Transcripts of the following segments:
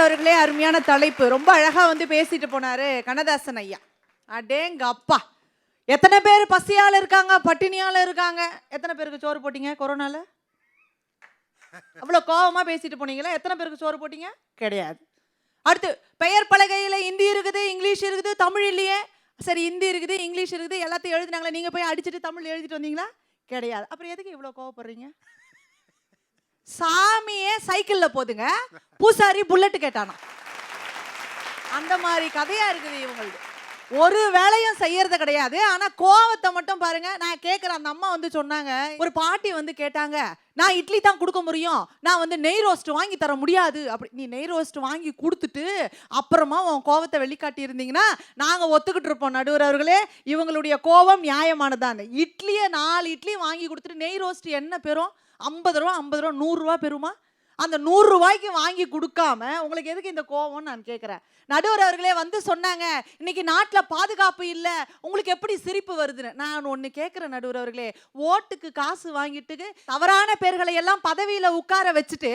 நடுவர் அவர்களே அருமையான தலைப்பு. ரொம்ப அழகா வந்து பேசிட்டு போனாரு கண்ணதாசன் ஐயா. அடேங்க அப்பா எத்தனை பேர் பசியால இருக்காங்க பட்டினியால இருக்காங்க? எத்தனை பேருக்கு சோறு போட்டீங்க கொரோனால? அவ்வளோ கோவமா பேசிட்டு போனீங்களா? எத்தனை பேருக்கு சோறு போட்டீங்க? கிடையாது. அடுத்து பெயர் பலகையில் ஹிந்தி இருக்குது இங்கிலீஷ் இருக்குது தமிழ் இல்லையே. சரி ஹிந்தி இருக்குது இங்கிலீஷ் இருக்குது எல்லாத்தையும் எழுதுனாங்களே நீங்க போய் அடிச்சுட்டு தமிழ் எழுதிட்டு வந்தீங்களா? கிடையாது. அப்புறம் எதுக்கு இவ்வளோ கோவப்படுறீங்க? சா சைக்கிள்ல போதுங்க. பூசாரி புல்லட் கேட்டானா. அந்த மாதிரி கதையா இருக்குது இவங்களுக்கு ஒரு வேலையும் செய்யறது கிடையாது. ஆனா கோவத்தை மட்டும் பாருங்க. நான் கேட்குறேன் அந்த அம்மா வந்து சொன்னாங்க. ஒரு பாட்டி வந்து கேட்டாங்க நான் இட்லி தான் கொடுக்க முடியும். நான் வந்து நெய் ரோஸ்ட் வாங்கி தர முடியாது. அப்படி நீ நெய் ரோஸ்ட் வாங்கி கொடுத்துட்டு அப்புறமா உன் கோவத்தை வெளிக்காட்டி இருந்தீங்கன்னா நாங்க ஒத்துக்கிட்டு இருப்போம் நடுவர் அவர்களே. இவங்களுடைய கோபம் நியாயமானதான் இட்லியை நாலு இட்லி வாங்கி கொடுத்துட்டு நெய் ரோஸ்ட் என்ன பெறும் ஐம்பது ரூபா ஐம்பது ரூபா நூறுரூவா பெறுமா? அந்த நூறு ரூபாய்க்கு வாங்கி கொடுக்காம உங்களுக்கு எதுக்கு இந்த கோவம்னு நான் கேட்குறேன் நடுவர் அவர்களே வந்து சொன்னாங்க இன்னைக்கு நாட்டில் பாதுகாப்பு இல்லை உங்களுக்கு எப்படி சிரிப்பு வருதுன்னு? நான் ஒன்று கேட்குறேன் நடுவர் அவர்களே. ஓட்டுக்கு காசு வாங்கிட்டு தவறான பேர்களை எல்லாம் பதவியில் உட்கார வச்சுட்டு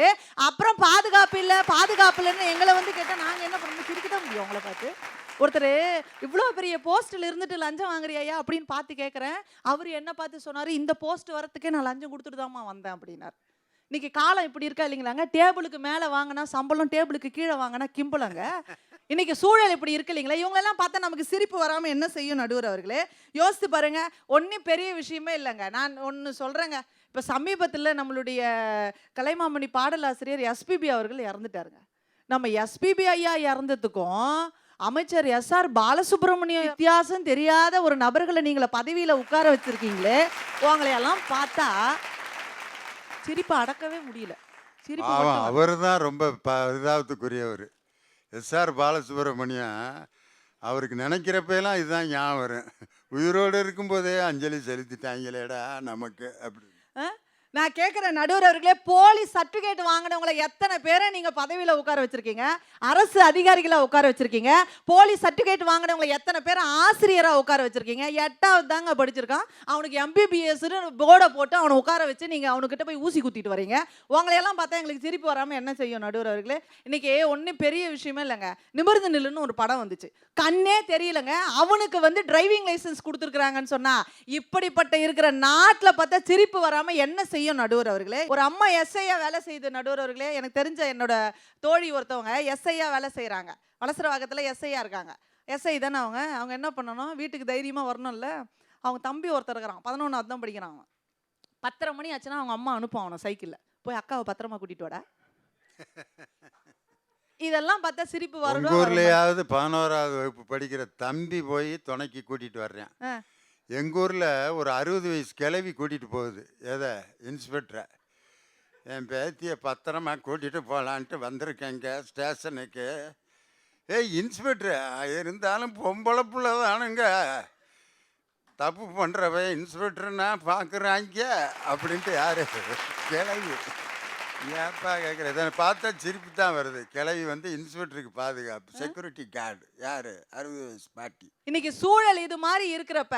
அப்புறம் பாதுகாப்பு இல்லை பாதுகாப்பு இல்லைன்னு எங்களை வந்து கேட்டால் நாங்கள் என்ன பண்ணணும் சிரிக்க தான் முடியும் உங்களை பார்த்து. ஒருத்தர் இவ்வளோ பெரிய போஸ்ட்டில் இருந்துட்டு லஞ்சம் வாங்குறியா அப்படின்னு பார்த்து கேட்குறேன் அவர் என்ன பார்த்து சொன்னார் இந்த போஸ்ட் வரத்துக்கே நான் லஞ்சம் கொடுத்துட்டு தாம்மா வந்தேன் அப்படின்னார். இன்னைக்கு காலம் இப்படி இருக்கா இல்லைங்களாங்க? டேபிளுக்கு மேலே வாங்கினா சம்பளம் டேபிளுக்கு கீழே வாங்கினா கிம்பளங்க இன்னைக்கு சூழல் இப்படி இருக்கு இல்லைங்களா? இவங்களெல்லாம் பார்த்தா நமக்கு சிரிப்பு வராமல் என்ன செய்யும் நடுவர் அவர்களே? யோசித்து பாருங்க ஒன்றும் பெரிய விஷயமே இல்லைங்க. நான் ஒன்று சொல்கிறேங்க இப்போ சமீபத்தில் நம்மளுடைய கலைமாமணி பாடலாசிரியர் எஸ்பிபி அவர்கள் இறந்துட்டாருங்க. நம்ம எஸ்பிபி ஐயா இறந்ததுக்கும் அமைச்சர் எஸ் ஆர் பாலசுப்ரமணியம் வித்தியாசம் தெரியாத ஒரு நபர்களை நீங்களை பதவியில் உட்கார வச்சிருக்கீங்களே உங்களை எல்லாம் பார்த்தா சிரிப்பை அடக்கவே முடியல. சிரிப்பு ஆமாம் மட்டும் அவர் தான் ரொம்ப ப இதாகத்துக்குரியவர் எஸ்ஆர் பாலசுப்ரமணியம் அவருக்கு நினைக்கிறப்பெல்லாம் இதுதான் ஞாபகம் வரும். உயிரோடு இருக்கும்போதே அஞ்சலி செலுத்திட்டாங்களேடா நமக்கு அப்படி ஆ? நான் கேட்குற நடுவர் அவர்களே போலீஸ் சர்டிஃபிகேட் வாங்கினவங்களை எத்தனை பேரை நீங்கள் பதவியில் உட்கார வச்சுருக்கீங்க? அரசு அதிகாரிகளாக உட்கார வச்சுருக்கீங்க? போலி சர்டிஃபிகேட் வாங்கினவங்களை எத்தனை பேரை ஆசிரியராக உட்கார வச்சுருக்கீங்க? எட்டாவது தாங்க படிச்சிருக்கான். அவனுக்கு எம்பிபிஎஸ்னு போர்டை போட்டு அவனை உட்கார வச்சு நீங்கள் அவனுக்கிட்ட போய் ஊசி குத்திட்டு வரீங்க. உங்களையெல்லாம் பார்த்தா எங்களுக்கு சிரிப்பு வராமல் என்ன செய்யும் நடுவர் அவர்களே? இன்றைக்கி ஒன்றும் பெரிய விஷயமே இல்லைங்க. நிமிர்ந்து நில்லுன்னு ஒரு படம் வந்துச்சு. கண்ணே தெரியலங்க. அவனுக்கு வந்து டிரைவிங் லைசென்ஸ் கொடுத்துருக்குறாங்கன்னு சொன்னால் இப்படிப்பட்ட இருக்கிற நாட்டில் பார்த்தா சிரிப்பு வராமல் என்ன செய்யும் நடுவர் அவர்களே. ஒரு அம்மா எஸ்ஐயா வேலை செய்யுது நடுவர் அவர்களே எனக்கு தெரிஞ்ச என்னோட தோழி ஒருத்தவங்க எஸ்ஐயா வேலை செய்கிறாங்க வலசரவாக்கத்தில் எஸ்ஐயா இருக்காங்க. எஸ்ஐ தானே அவங்க. அவங்க என்ன பண்ணணும்? வீட்டுக்கு தைரியமாக வரணும்ல. அவங்க தம்பி ஒருத்தர் இருக்கிறான். பதினொன்றாவது தான் படிக்கிறான் அவன். பத்தரை மணி ஆச்சுன்னா அவங்க அம்மா அனுப்பும் அவனை சைக்கிளில் போய் அக்காவை பத்திரமா கூட்டிட்டு வாடா. இதெல்லாம் பார்த்தா சிரிப்பு வரும் ஊர்லயாவது பதினோராவது வகுப்பு படிக்கிற தம்பி போய் துணைக்கு கூட்டிட்டு வர்றேன். எங்கள் ஊரில் ஒரு அறுபது வயசு கிளவி கூட்டிகிட்டு போகுது. எதை இன்ஸ்பெக்டரை. என் பேத்தியை பத்திரமா கூட்டிகிட்டு போகலான்ட்டு வந்திருக்கேங்க ஸ்டேஷனுக்கு. ஏய் இன்ஸ்பெக்டர் இருந்தாலும் பொம்பளை பிள்ளை தானுங்க. தப்பு பண்ணுறவன் இன்ஸ்பெக்டர்னா பார்க்குறாங்க அப்படின்ட்டு யார்? கிளவி ஏப்பா கேட்குற இதை பார்த்தா சிரிப்பு தான் வருது. கிளவி வந்து இன்ஸ்பெக்டருக்கு பாதுகாப்பு. Security guard. யாரு? அறுபது வயசு பாட்டி இன்னைக்கு சூழல் இது மாதிரி இருக்கிறப்ப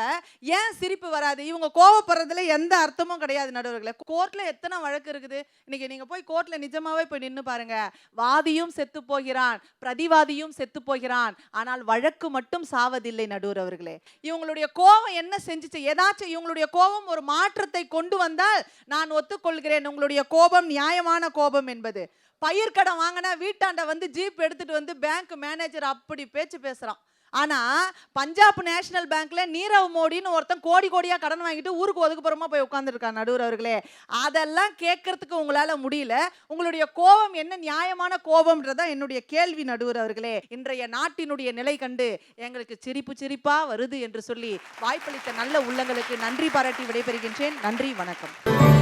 ஏன் சிரிப்பு வராது? இவங்க கோவப்படுறதுல எந்த அர்த்தமும் கிடையாது நடுவர்களே. கோர்ட்ல எத்தனை வழக்கு இருக்குது? இன்னைக்கு நீங்க போய் கோர்ட்ல நிஜமாவே போய் நின்னு பாருங்க. வாதியும் செத்து போகிறான். பிரதிவாதியும் செத்து போகிறான். ஆனால் வழக்கு மட்டும் சாவதில்லை நடுவர் அவர்களே இவங்களுடைய கோபம் என்ன செஞ்சுச்சு? ஏதாச்சும் இவங்களுடைய கோபம் ஒரு மாற்றத்தை கொண்டு வந்தால் நான் ஒத்துக்கொள்கிறேன். உங்களுடைய கோபம் நியாயமான கோபம் என்பது. பயிர்க்கடன் வாங்கினா வீட்டாண்ட வந்து ஜீப் எடுத்துட்டு வந்து பேங்க் மேனேஜர் அப்படி பேச்சு பேசுறான். ஆனா பஞ்சாப் நேஷனல் பேங்க்ல நீரவ் மோடின்னு ஒருத்தன் கோடி கோடியா கடன் வாங்கிட்டு ஊருக்கு ஒதுக்குப்புறமா போய் உட்காந்துருக்கான் நடுவர் அவர்களே. அதெல்லாம் கேட்கறதுக்கு உங்களால முடியல. உங்களுடைய கோபம் என்ன நியாயமான கோபம்ன்றதா என்னுடைய கேள்வி நடுவர் அவர்களே. இன்றைய நாட்டினுடைய நிலை கண்டு எங்களுக்கு சிரிப்பு சிரிப்பா வருது என்று சொல்லி வாய்ப்பளித்த நல்ல உள்ளங்களுக்கு நன்றி பாராட்டி விடைபெறுகின்றேன். நன்றி வணக்கம்.